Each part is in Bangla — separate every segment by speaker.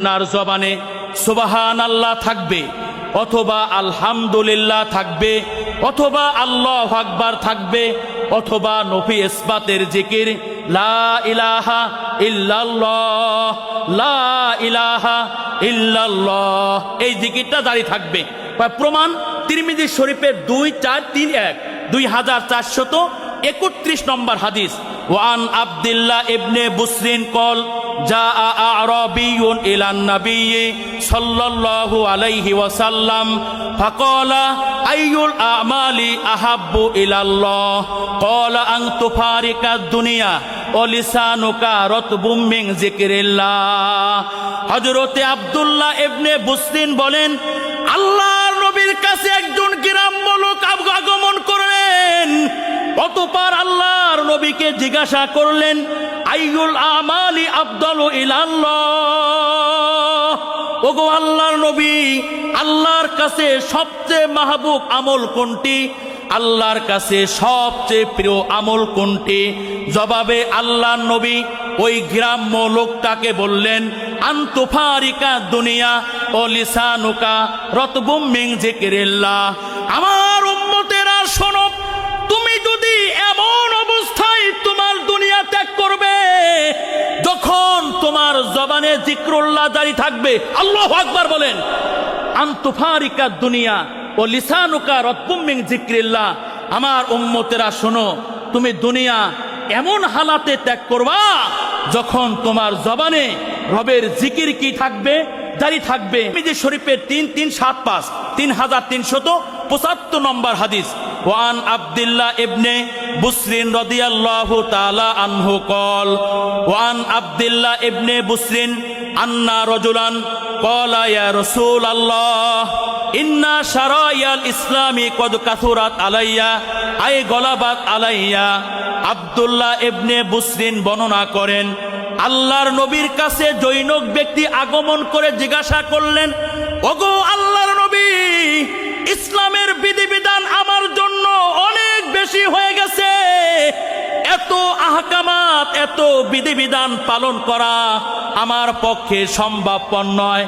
Speaker 1: আপনার জবানে সুবাহান আল্লাহ থাকবে, অথবা আলহামদুলিল্লাহ থাকবে, অথবা আল্লাহ আকবার থাকবে, অথবা নফি ইসবাতের জিকির, লা ইলাহা ইল্লাল্লাহ, লা ইলাহা ইল্লাল্লাহ, এই জিকিরটা জারি থাকবে। প্রমাণ তিরমিজি শরীফের দুই চার তিন এক, দুই হাজার চারশত একত্রিশ নম্বর হাদিস, ওয়ান আবদুল্লাহ ইবনে বুসরিন কল যা আরবিউন ইলান নবী সাল্লাল্লাহু আলাইহি ওয়াসাল্লাম, ফাকালা, আইয়ুল আমালি আহাব্বু ইলাল্লাহ? ক্বালা আন তুফারিকা দুনিয়া ওয়া লিসানুকা রতবুম মিন যিকরিল্লাহ। হযরতে আব্দুল্লাহ ইবনে বুসরিন বলেন, আল্লাহর নবীর কাছে এক অতপর আল্লাহর নবীকে জিজ্ঞাসা করলেন, আইয়ুল আমালি আব্দল ইলাল্লাহ? ওগো আল্লাহর নবী, আল্লাহর কাছে সবচেয়ে মাহবুব আমল কোনটি? আল্লাহর কাছে সবচেয়ে প্রিয় আমল কোনটি? জবাবে আল্লাহর নবী ওই গ্রাম্য লোকটাকে বললেন, আন্তুফারিকা দুনিয়া ও লিসানুকা রতবুম মিং জিকিরিল্লাহ আমার তোমার জবানে জিক্রুল্লাহ জারি থাকবে। আল্লাহ আকবার বলেন আন্তফারিকা দুনিয়া ও লিসানুকা রতবুমিং জিক্রিল্লাহ। আমার উম্মতেরা, শোনো, তুমি দুনিয়া এমন হালাতে ত্যাগ করবা যখন তোমার জবানে রবের জিকির কি থাকবে, জারি থাকবে। যে শরীফের তিন তিন সাত পাঁচ, তিন হাজার তিনশত পঁচাত্তর নম্বর হাদিস। ওয়ান আব্দুল্লাহ ইবনে বুসরিন রাদিয়াল্লাহু তাআলা আনহু কল, ওয়ান আব্দুল্লাহ ইবনে বুসরিন আন্না রজুলান কলা ইয়া রাসূল আল্লাহ ইন্না শারাইয়াল ইসলামি কদ কাসুরাত আলাইয়া, আই গলাবাত আলাইয়া, আব্দুল্লাহ ইবনে বুসরিন বর্ণনা করেন, আল্লাহর নবীর কাছে জৈনক ব্যক্তি আগমন করে জিজ্ঞাসা করলেন, ওগো আল্লাহর নবী, ইসলামের বিধিবিধান আমার জন্য অনেক বেশি হয়ে গেছে। এত আহকামাত, এত বিধিবিধান পালন করা আমার পক্ষে সম্ভবপর নয়।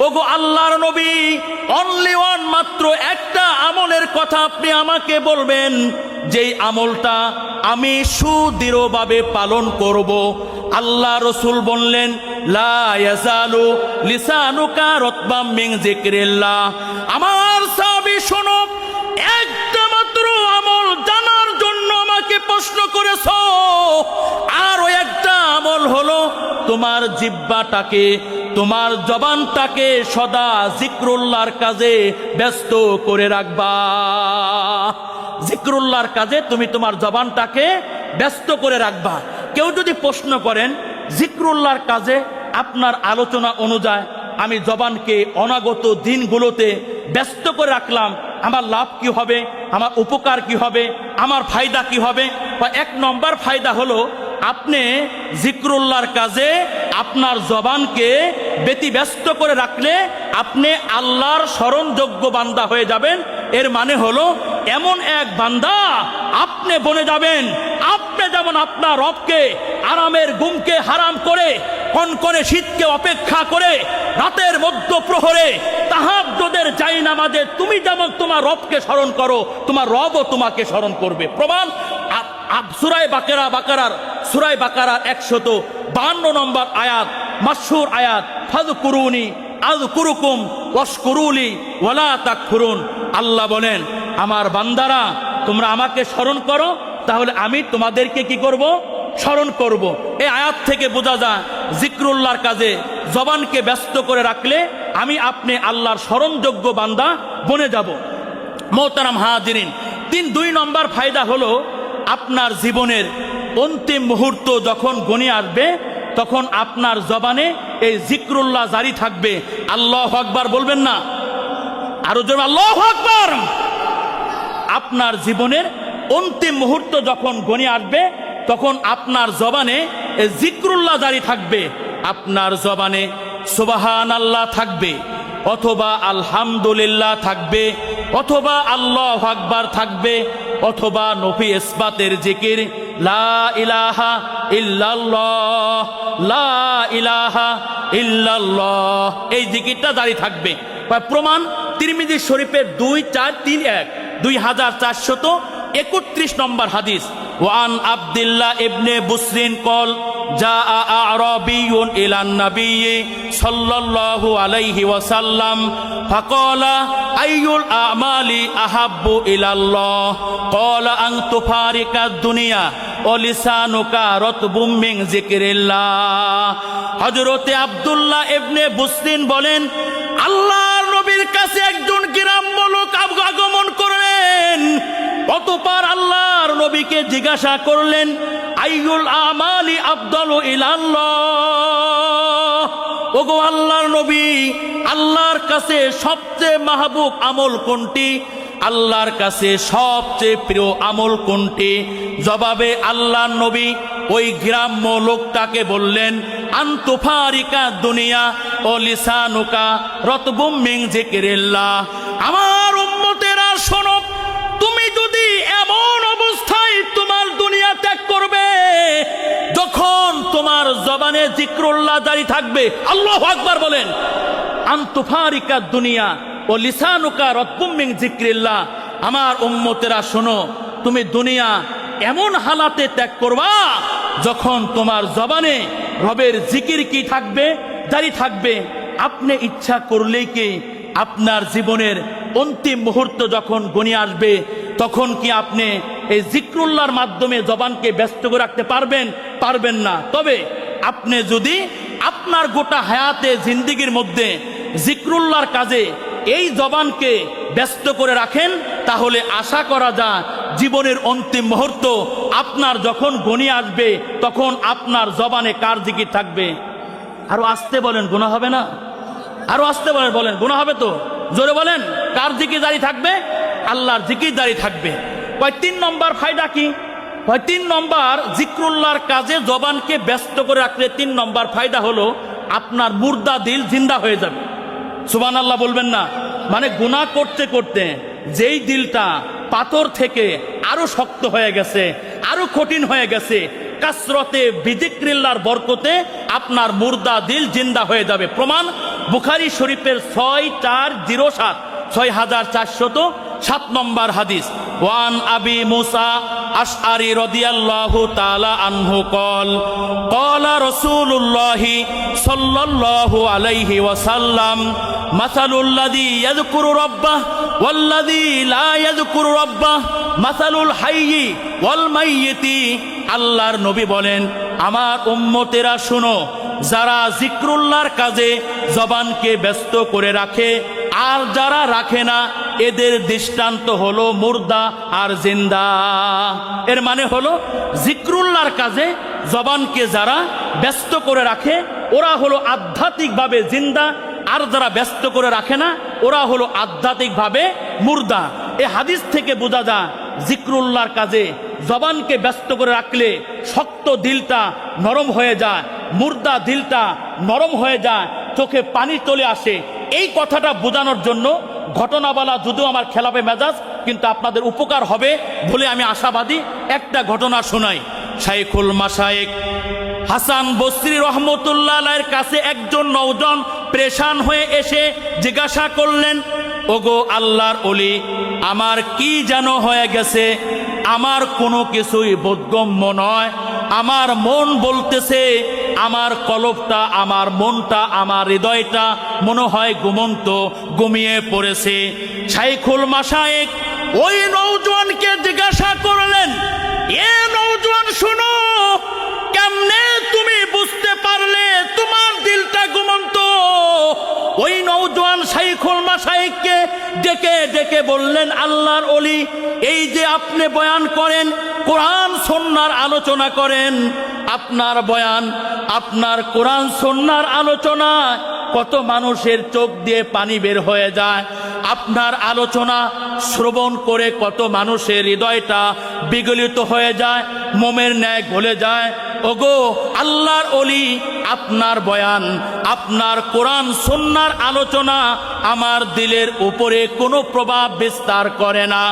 Speaker 1: ওগো আল্লাহর নবী অনলি ওয়ান মাত্র একটা আমলের কথা আপনি আমাকে বলবেন। যেই আমলটা আমি সুদৃঢ়ভাবে পালন করব। আল্লাহ রসুল বললেন, লা ইয়াজালু লিসানুকা রতবাম মিন যিকরিল্লাহ। প্রশ্ন করেছ? আরও একটা আমল হলো, তোমার জিব্বাটাকে, তোমার জবানটাকে সদা জিক্রুল্লাহর কাজে ব্যস্ত করে রাখবা। জিক্রুল্লাহর কাজে তুমি তোমার জবানটাকে ব্যস্ত করে রাখবা। কেউ যদি প্রশ্ন করেন, জিক্রুল্লাহর কাজে আপনার আলোচনা অনুযায়ী আমি জবানকে অনাগত দিনগুলোতে ব্যস্ত করে রাখলাম, আমার লাভ কি হবে? আমার উপকার কি হবে? আমার ফায়দা কি হবে? এক নম্বর ফায়দা হলো, আপনি জিক্রুল্লাহর কাজে আপনার জবানকে ব্যতিব্যস্ত করে রাখলে আপনি আল্লাহর স্মরণযোগ্য বান্দা হয়ে যাবেন। এর মানে হলো, এমন এক বান্দা আপনি বনে যাবেন, আপনি যেমন আপনার রবকে আরামের গুমকে হারাম করে, কনকনে শীতকে অপেক্ষা করে রাতের মধ্য প্রহরে তাহাজ্জুদের চাই নামাজে তুমি যেমন তোমার রবকে স্মরণ করো, তোমার রবও তোমাকে স্মরণ করবে। প্রমাণ সুরায় বাকেরা, বাকারার, সুরায় বাকারার একশত বান্ন নম্বর আয়াত মাসুর আয়াত ফাজ কুরুনি আজ কুরুকুম ওয়াসকুরুলি ওয়ালা তাকফুরুন। আল্লাহ বলেন, আমার বান্দারা, তোমরা আমাকে স্মরণ করো, তাহলে আমি তোমাদেরকে কি করব? স্মরণ করব। এই আয়াত থেকে বোঝা যায় জিক্রুল্লাহর কাজে জবানকে ব্যস্ত করে রাখলে আমি আপনি আল্লাহর স্মরণযোগ্য বান্দা বনে যাব। মোহতারাম হাজিরিন, তিন দুই নম্বর ফায়দা হলো আপনার জীবনের অন্তিম মুহূর্ত যখন গণে আসবে, তখন আপনার জবানে এই জিক্রুল্লাহ জারি থাকবে। আল্লাহ আকবার বলবেন না? আরও জোর, আল্লাহ আকবার! আপনার জীবনের অন্তিম মুহূর্ত যখন গণে আসবে, তখন আপনার জবানে জিক্রুল্লাহ জারি থাকবে, আপনার জবানে সুবাহান আল্লাহ থাকবে, অথবা আলহামদুলিল্লাহ থাকবে, অথবা আল্লাহ আকবার থাকবে, অথবা নফি ইসবাতের জিকির, লা ইলাহা ইল্লাল্লাহ, লা ইলাহা ইল্লাল্লাহ, এই জিকিরটা জারি থাকবে। প্রমাণ তিরমিজি শরীফের দুই চার তিন এক, দুই হাজার চারশত একত্রিশ নম্বর হাদিস, ওয়ান আব্দুল্লাহ ইবনে বুসরিন কল যা আরবিয়ুন ইলান নাবিয়্যি সাল্লাল্লাহু আলাইহি ওয়াসাল্লাম, ফাকালা, আইয়ুল আমালি আহাব্বু ইলাল্লাহ? ক্বালা আন তুফারিকা দুনিয়া, ও লিসানুকা রতবুম মিন যিকরিল্লাহ। হযরতে আব্দুল্লাহ ইবনে বুসরিন বলেন অতপর আল্লাহর নবীকে জিজ্ঞাসা করলেন, আইয়ুল আমালি আফদালু ইলাল্লাহ? ওগো আল্লাহর নবী, আল্লাহর কাছে সবচেয়ে মাহবুব আমল কোনটি? আল্লাহর কাছে সবচেয়ে প্রিয় আমল কোনটি? জবাবে আল্লাহর নবী ওই গ্রাম্য লোকটাকে বললেন, আন্তুফারিকা দুনিয়া ও লিসানুকা রতবুম মিং জিকিরিল্লাহ আমার জবানে জিক্রুল্লাহ জারি থাকবে। আল্লাহ আকবার বলেন আন্তফারিকা দুনিয়া ও লিসানুকা রতবুমিং জিক্রিল্লাহ। আমার উম্মতেরা, শোনো, তুমি দুনিয়া এমন হালাতে ত্যাগ করবা যখন তোমার জবানে রবের জিকির কি থাকবে, জারি থাকবে। আপনি ইচ্ছা করলেই কি আপনার জীবনের অন্তিম মুহূর্ত যখন গণিয়ে আসবে, তখন কি আপনি এই জিক্রুল্লাহর মাধ্যমে জবানকে ব্যস্ত করে রাখতে পারবেন? পারবেন না। তবে আপনি যদি আপনার গোটা হায়াতে জিন্দিগির মধ্যে জিক্রুল্লাহর কাজে এই জবানকে ব্যস্ত করে রাখেন, তাহলে আশা করা যায় জীবনের অন্তিম মুহূর্ত আপনার যখন গণিয়ে আসবে, তখন আপনার জবানে কার জিকির থাকবে? আরও আসতে বলেন, গুণা হবে না? আরও আসতে বলেন বলেন, গুণা হবে তো? জোরে বলেন, কার জিকির দাঁড়িয়ে থাকবে? আল্লাহর জিকির দাঁড়িয়ে থাকবে। কয়, তিন নম্বর ফায়দা কি? কয় তিন নম্বর, জিক্রুল্লাহর কাজে জবানকে ব্যস্ত করে রাখলে তিন নম্বর ফায়দা হলো আপনার মুর্দা দিল জিন্দা হয়ে যাবে। সুবান আল্লাহ বলবেন না। মানে গুনাহ করতে করতে যেই দিলটা পাথর থেকে আরও শক্ত হয়ে গেছে, আরও কঠিন হয়ে গেছে, কাসরতে বিজিক্রিল্লার বরকতে আপনার মুর্দা দিল জিন্দা হয়ে যাবে। প্রমাণ, বুখারি শরীফের ছয় চার জিরো সাত, ছয় হাজার চারশত সাত নম্বর হাদিস। ওয়ান আবি মুসা আশআরি রাদিয়াল্লাহু তাআলা আনহু কল ক্বালা রাসূলুল্লাহি সাল্লাল্লাহু আলাইহি ওয়াসাল্লাম, মাসালুল্লাযী ইয়াযকুরু রাব্বাহ ওয়াল্লাযী লা ইয়াযকুরু রাব্বাহ, মাসালুল হাইয়্যি ওয়াল মাইয়িতি আল্লাহর নবী বলেন, আমার উম্মতেরা শুনো, যারা জিক্রুল্লাহর কাজে জবানকে ব্যস্ত করে রাখে আর যারা রাখে না, এদের দৃষ্টান্ত হলো মুর্দা আর জিন্দা। এর মানে হলো জিক্রুল্লাহর কাজে জবানকে যারা ব্যস্ত করে রাখে, ওরা হলো আধ্যাত্মিকভাবে জিন্দা, আর যারা ব্যস্ত করে রাখে না, ওরা হলো আধ্যাত্মিকভাবে মুর্দা। এ হাদিস থেকে বোঝা যায়, জিক্রুল্লাহর কাজে জবানকে ব্যস্ত করে রাখলে শক্ত দিলটা নরম হয়ে যায়, মুর্দা দিলটা নরম হয়ে যায়, চোখে পানি চলে আসে এই কথাটা বোঝানোর জন্য ঘটনাবালা যদিও আমার খেলাপে মেজাজ, কিন্তু আপনাদের উপকার হবে বলে আমি আশাবাদী। একটা ঘটনা শোনাই। শাইখুল মাসায়েক হাসান বসরি রহমতুল্লাহ কাছে একজন নৌজন প্রেশান হয়ে এসে জিজ্ঞাসা করলেন, ওগো আল্লাহর অলি আমার কি যেন হয়ে গেছে? আমার কোনো কিছুই বোধগম্য নয়। আমার মন বলতেছে আমার কলবটা আমার মনটা, আমার হৃদয়টা মনে হয় ঘুমন্ত, ঘুমিয়ে পড়েছে। শাইখুল মাসায়েক ওই নৌজওয়ানকে জিজ্ঞাসা করলেন, এ নৌজওয়ান শুনো, কেমনে তুমি বুঝতে পারলে তোমার দিলটা ঘুমন্ত? ওই নৌজওয়ান শাইখুল মাসাইককে ডেকে ডেকে বললেন, আল্লাহর অলি এই যে আপনি বয়ান করেন, কোরআন সন্ন্যার আলোচনা করেন, আপনার বয়ান আপনার কোরআন সন্ন্যার আলোচনা কত মানুষের চোখ দিয়ে পানি বের হয়ে যায়। আপনার আলোচনা শ্রবণ করে কত মানুষের হৃদয়টা বিগলিত হয়ে যায়, মোমের ন্যায় গলে যায়। ওগো, আল্লাহর অলি আপনার বয়ান, আপনার কোরআন সন্ন্যার আলোচনা আমার দিলের উপরে কোনো প্রভাব বিস্তার করে না।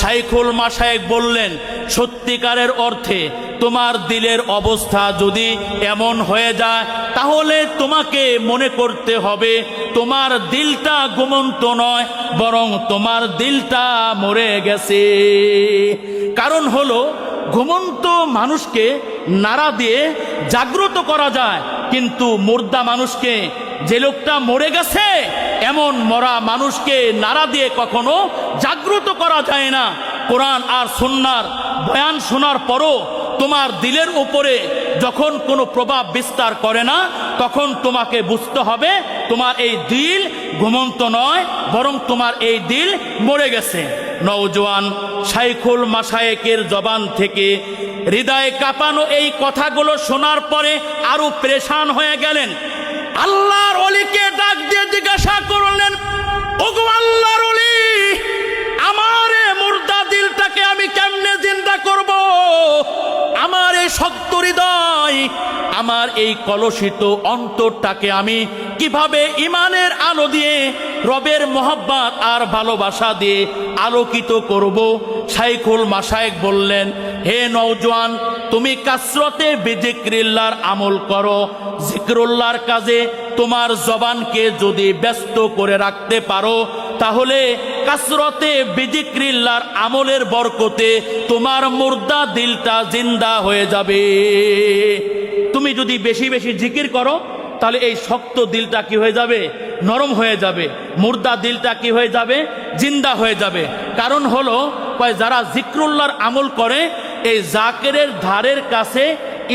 Speaker 1: শাইখুল মাসায়েক বললেন, সত্যিকারের অর্থে তোমার দিলের অবস্থা যদি এমন হয়ে যায়, তাহলে তোমাকে মনে করতে হবে তোমার দিলটা ঘুমন্ত নয়, বরং তোমার দিলটা মরে গেছে। কারণ হলো, ঘুমন্ত মানুষকে নাড়া দিয়ে জাগ্রত করা যায় কিন্তু মুর্দা মানুষকে, যে লোকটা মরে গেছে, এমন মরা মানুষকে নাড়া দিয়ে কখনো জাগ্রত করা যায় না। কোরআন আর সন্ন্যার বয়ান শোনার পরও তোমার দিলের উপরে যখন কোনো প্রভাব বিস্তার করে না, তখন তোমাকে বুঝতে হবে তোমার এই দিল ঘুমন্ত নয়, বরং তোমার এই দিল মরে গেছে। নওজোয়ান শাইখুল মাসায়েকের জবান থেকে হৃদয়ে কাঁপানো এই কথাগুলো শোনার পরে আরও প্রেশান হয়ে গেলেন। আল্লাহর অলিকে ডাক দিয়ে জিজ্ঞাসা করলেন, ওগো আল্লাহর অলি, আমার মুর্দা দিলটাকে আমি কেমনে জিন্দা করব? আমার এই শক্ত হৃদয়, আমার এই কলসিত অন্তরটাকে আমি কীভাবে ইমানের আলো দিয়ে রবের মোহাব্বত আর ভালোবাসা দিয়ে আলোকিত করব। শাইখুল মাসায়েক বললেন, হে নওজোয়ান, তুমি কাসরতে বিজিক্রিল্লার আমল করো। জিক্রুল্লাহর কাজে তোমার জবানকে যদি ব্যস্ত করে রাখতে পারো, তাহলে কাসরতে বিজিক্রিল্লার আমলের বরকতে তোমার মুর্দা দিলটা জিন্দা হয়ে যাবে। তুমি যদি বেশি বেশি জিকির করো তাহলে এই শক্ত দিলটা কি হয়ে যাবে? নরম হয়ে যাবে। মুর্দা দিলটা কি হয়ে যাবে? জিন্দা হয়ে যাবে। কারণ হলো যারা জিক্রুল্লাহর আমল করে, এই জাকেরের ধারের কাছে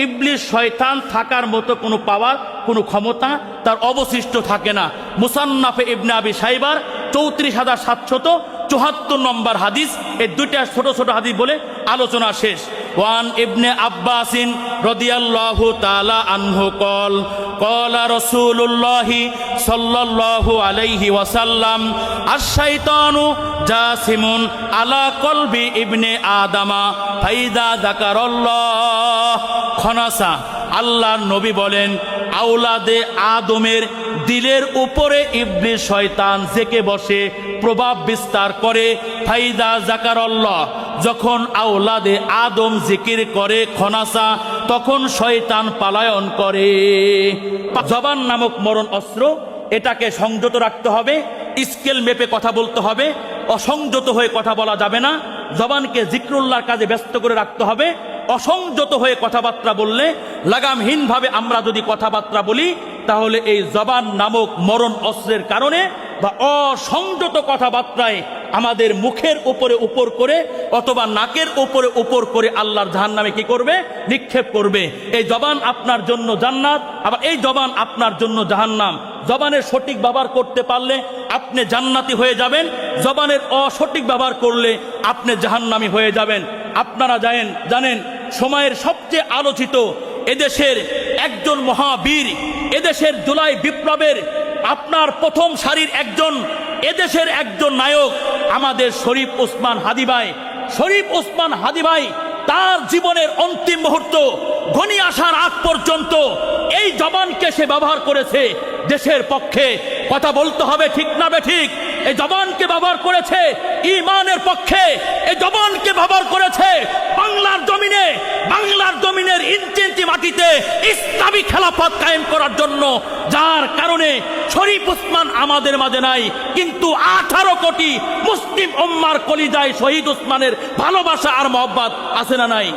Speaker 1: ইবলিশ শয়তান থাকার মতো কোনো পাওয়ার, কোনো ক্ষমতা তার অবশিষ্ট থাকে না। মুসান্নাফে ইবনে আবি সাইবার, চৌত্রিশ হাজার সাতশত চুহাত্তর নম্বর হাদিস, এই দুইটা ছোট ছোট হাদিস বলে আলোচনা শেষ। ওয়ান ইবনে আব্বাসিন রদিয়াল্লাহু তাআলা আনহু কল কলা রসুল্লাহি সাল্লাল্লাহু আলাইহি ওয়াসাল্লাম আশ-শাইতানু জাসিমুন আলা কলবি ইবনে আদামা ফাইদা যাকারাল্লাহ খনাসা আল্লাহর নবী বলেন আউলাদে আদমের দিলের উপরে ইবলিস শয়তান জেকে বসে, প্রভাব বিস্তার করে, ফাইদা জাকারল্লাহ। যখন আউলাদে আদম জিকির করে খনাসা তখন শয়তান পালায়ন করে। জবান নামক মরণ অস্ত্র, এটাকে সংযত রাখতে হবে, স্কেল মেপে কথা বলতে হবে, অসংযত হয়ে কথা বলা যাবে না, জবানকে জিক্রুল্লাহর কাজে ব্যস্ত করে রাখতে হবে, অসংযত হয়ে কথাবার্তা বললে লাগামহীনভাবে আমরা যদি কথাবার্তা বলি, তাহলে এই জবান নামক মরণ অস্ত্রের কারণে বা অসংযত কথাবার্তায় আমাদের মুখের উপরে উপর করে অথবা নাকের উপরে উপর করে আল্লাহর জাহান নামে কি করবে? নিক্ষেপ করবে। এই জবান আপনার জন্য জান্নাত, আবার এই জবান আপনার জন্য জাহান্নাম। জবানের সঠিক ব্যবহার করতে পারলে আপনি জান্নাতি হয়ে যাবেন। জবানের অসঠিক ব্যবহার করলে আপনি জাহান্নামি হয়ে যাবেন। আপনারা জানেন জানেন, সময়ের সবচেয়ে আলোচিত এদেশের একজন মহাবীর, এদেশের জুলাই বিপ্লবের আপনার প্রথম সারির একজন এদেশের একজন নায়ক, আমাদের শরীফ ওসমান হাদিবাই শরীফ ওসমান হাদিবাই তার জীবনের অন্তিম মুহূর্ত, ঘনি আসার আগ পর্যন্ত এই জবানকে সে ব্যবহার করেছে দেশের পক্ষে। কথা বলতে হবে ঠিক না বে ঠিক। এই জবানকে ব্যবহার করেছে ইমানের পক্ষে, এই জবানকে ব্যবহার করেছে বাংলার জমিনে, বাংলার জমিনের ইঞ্চি ইঞ্চি মাটিতে ইসলামী খেলাফত কায়েম করার জন্য। যার কারণে শরীফ উসমান আমাদের মাঝে নাই, কিন্তু আঠারো কোটি মুসলিম ওম্মার কলিজায় শহীদ উসমানের ভালোবাসা আর মহব্বত আছে না নাই?